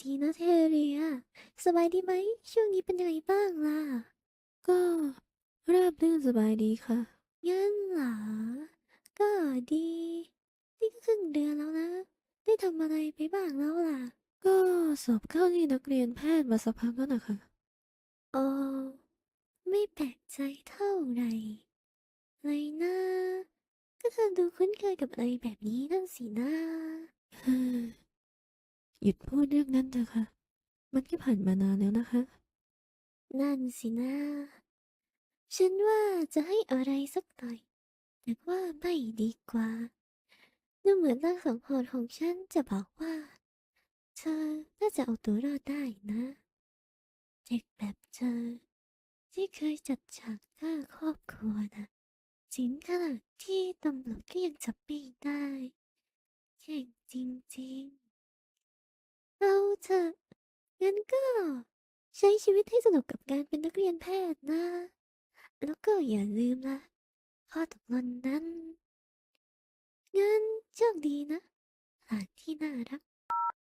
ทีนะเทเรีย สบายดีไหม ช่วงนี้เป็นยังไงบ้างล่ะ ก็ราบรื่นสบายดีค่ะ งั้นเหรอ ก็ดี นี่ก็ครึ่งเดือนแล้วนะ ได้ทำอะไรไปบ้างแล้วล่ะ ก็สอบเข้าที่นักเรียนแพทย์มาสักพักแล้วนะคะอ๋อไม่แปลกใจเท่าไหร่เลยนะก็เธอดูคุ้นเคยกับอะไรแบบนี้นั่นสินะเฮ้ย หยุดพูดเรื่องนั้นเถอะค่ะ มันก็ผ่านมานานแล้วนะคะ นั่นสินะ ฉันว่าจะให้อะไรสักหน่อย แต่ว่าไม่ดีกว่า ดูเหมือนร่างสังหรณ์ของฉันจะบอกว่า เธอน่าจะเอาตัวรอดได้นะเด็กแบบเธอ ที่เคยจัดฉากฆ่าครอบครัวนะสินขนาดที่ตำรวจก็ยังจับไม่ได้เก่งจริงๆ เถอะ งั้นก็ ใช้ชีวิตให้สนุกกับการเป็นนักเรียนแพทย์นะ แล้วก็อย่าลืมนะข้อตกลงนั้น งั้นโชคดีนะหลานที่น่ารัก